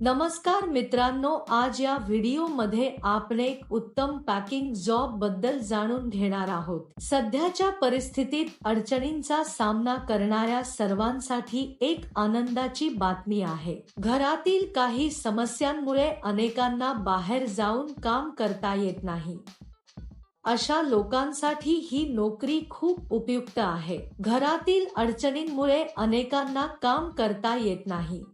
नमस्कार मित्रांनो आज या व्हिडिओमध्ये आपण एक उत्तम पॅकिंग जॉबबद्दल जाणून घेणार आहोत. सध्याच्या परिस्थितीत अडचणींचा सामना करणाऱ्या सर्वांसाठी एक आनंदाची बातमी आहे. घरातील काही समस्यांमुळे अनेकांना बाहेर जाऊन काम करता येत नाही. अशा लोकांसाठी ही नोकरी खूप उपयुक्त आहे. घरातील अडचणींमुळे अनेकांना काम करता येत नाही.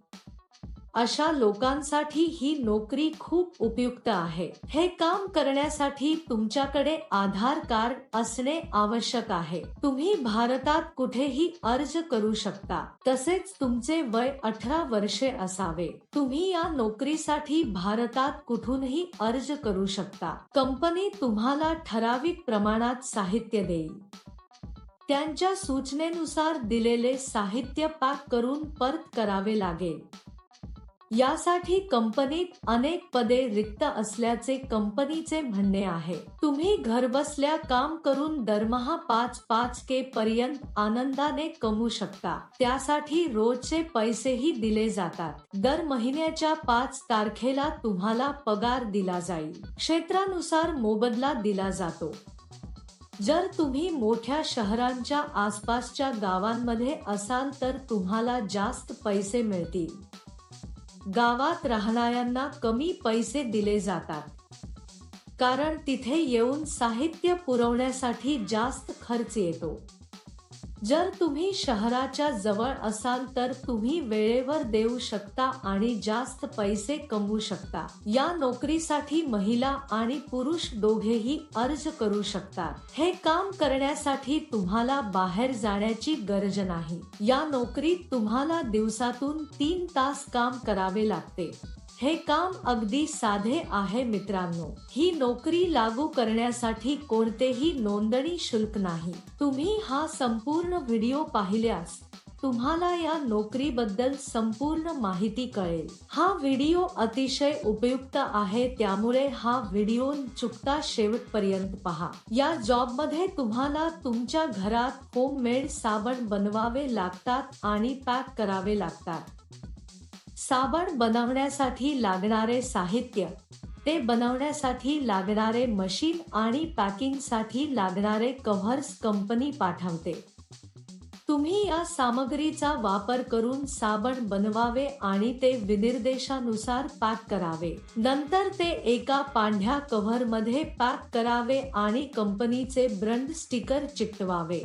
अशा लोकांसाठी ही नोकरी खूप उपयुक्त आहे. हे काम करण्यासाठी तुमच्याकडे आधार कार्ड असणे आवश्यक आहे. तुम्ही भारतात कुठेही अर्ज करू शकता. तसेच तुमचे वय अठरा वर्षे असावे. तुम्ही या नोकरीसाठी भारतात कुठूनही अर्ज करू शकता. कंपनी तुम्हाला ठराविक प्रमाणात साहित्य देईल. त्यांच्या सूचनेनुसार दिलेले साहित्य पॅक करून परत करावे लागेल. यासाठी कंपनीत अनेक पदे रिक्त असल्याचे कंपनीचे म्हणणे आहे. तुम्ही घरबसल्या काम करून दरमहा पाच पाच के पर्यंत आनंदाने कमवू शकता. त्यासाठी रोजचे पैसेही दिले जातात. दर महिन्याच्या पाच तारखेला तुम्हाला पगार दिला जाईल. क्षेत्रानुसार मोबदला दिला जातो. जर तुम्ही मोठ्या शहरांच्या आसपासच्या गावांमध्ये असाल तर तुम्हाला जास्त पैसे मिळतील. गावात राहणाऱ्यांना कमी पैसे दिले जातात. कारण तिथे येऊन साहित्य पुरवण्यासाठी जास्त खर्च येतो. जर तुम्ही शहराच्या जवळ असाल तर तुम्ही वेळेवर देऊ शकता आणि जास्त पैसे कमवू शकता. या नोकरीसाठी महिला आणि पुरुष दोघेही अर्ज करू शकतात. हे काम करण्यासाठी तुम्हाला बाहेर जाण्याची गरज नाही. या नोकरीत तुम्हाला दिवसातून तीन तास काम करावे लागते. हे काम अगदी साधे आहे मित्रांनो. ही नोकरी लागू करण्यासाठी कोणतेही नोंदणी शुल्क नाही. तुम्ही हा संपूर्ण व्हिडिओ पाहिल्यास तुम्हाला या नोकरीबद्दल संपूर्ण माहिती कळेल. हा व्हिडिओ अतिशय उपयुक्त आहे त्यामुळे हा व्हिडिओ चुकता शेवटपर्यंत पहा. या जॉबमध्ये तुम्हाला तुमच्या घरात होममेड साबण बनवावे लागतात आणि पॅक करावे लागतात. साबण बनवण्यासाठी लागणारे साहित्य ते बनवण्यासाठी लागणारे मशीन आणि पॅकिंगसाठी लागणारे कव्हर्स कंपनी पाठवते. तुम्ही या सामग्रीचा वापर करून साबण बनवावे आणि ते विनिर्देशानुसार पॅक करावे. नंतर ते एका पांढ्या कव्हरमध्ये पॅक करावे आणि कंपनीचे ब्रंड स्टिकर चिकटवावे.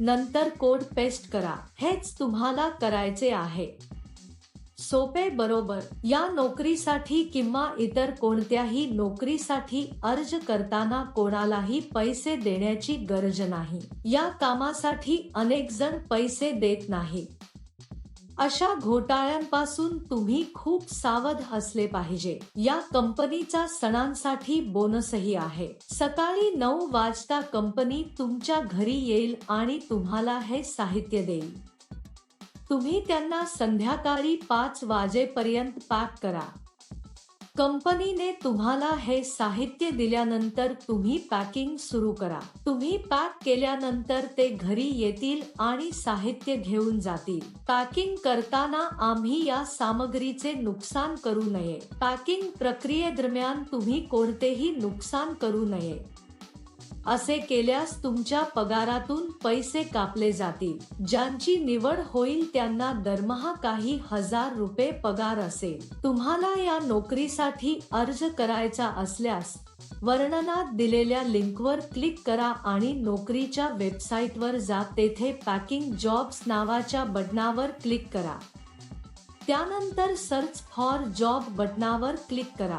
नंतर कोड पेस्ट करा. हेच तुम्हाला करायचे आहे. सोपे बरोबर. या नोकरीसाठी किंवा इतर कोणत्याही नोकरीसाठी अर्ज करताना कोणालाही पैसे देण्याची गरज नाही. या कामासाठी अनेक जण पैसे देत नाही. अशा घोटाळ्यांपासून तुम्ही खूप सावध असले पाहिजे. या कंपनीचा सणांसाठी बोनसही आहे. सकाळी नऊ वाजता कंपनी तुमच्या घरी येईल आणि तुम्हाला हे साहित्य देईल. तुम्ही त्यांना संध्याकाळी पाच वाजेपर्यंत पॅक करा. कंपनीने तुम्हाला हे साहित्य दिल्यानंतर तुम्ही पॅकिंग सुरू करा. तुम्ही पॅक केल्यानंतर ते घरी येतील आणि साहित्य घेऊन जातील. पॅकिंग करताना आम्ही या सामग्रीचे नुकसान करू नये. पॅकिंग प्रक्रियेदरम्यान तुम्ही कोणतेही नुकसान करू नये. असे केल्यास तुमच्या पगारातून पैसे कापले जातील. ज्यांची निवड होईल त्यांना दरमहा काही हजार रुपये पगार असेल. तुम्हाला या नोकरीसाठी अर्ज करायचा असल्यास वर्णनात दिलेल्या लिंकवर क्लिक करा आणि नोकरीच्या वेबसाईटवर जा. तेथे पॅकिंग जॉब्स नावाच्या बटनावर क्लिक करा. त्यानंतर सर्च फॉर जॉब बटनावर क्लिक करा.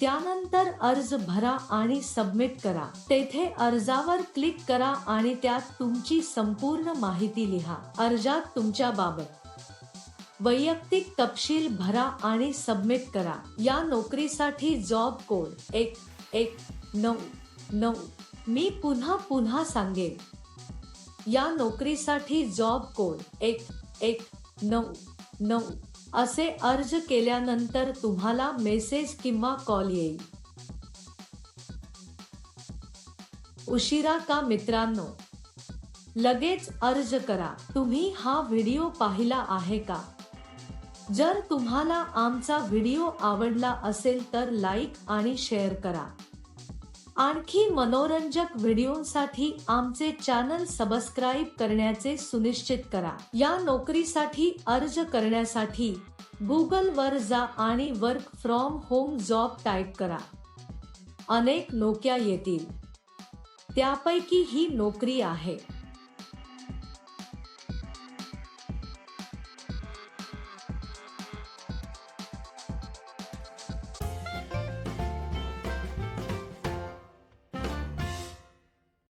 त्यानंतर अर्ज भरा आणि सबमिट करा. तेथे अर्जावर क्लिक करा आणि त्यात तुमची संपूर्ण माहिती लिहा. अर्जात तुमच्या बाबत वैयक्तिक तपशील भरा आणि सबमिट करा. या नोकरीसाठी जॉब कोड एक एक नऊ नऊ. मी पुन्हा पुन्हा सांगेन. या नोकरीसाठी जॉब कोड एक एक नऊ नऊ. असे अर्ज केल्यानंतर तुम्हाला मेसेज किंवा कॉल येईल. उशिरा का मित्रांनो? लगेच अर्ज करा. तुम्ही हा व्हिडिओ पाहिला आहे का? जर तुम्हाला आमचा व्हिडिओ आवडला असेल तर लाईक आणि शेअर करा. आणखी मनोरंजक व्हिडिओसाठी आमचे चॅनल सबस्क्राईब करण्याचे सुनिश्चित करा. या नोकरीसाठी अर्ज करण्यासाठी गुगल वर जा आणि work from home job type करा. अनेक नोक्या येतील. त्यापैकी ही नोकरी आहे.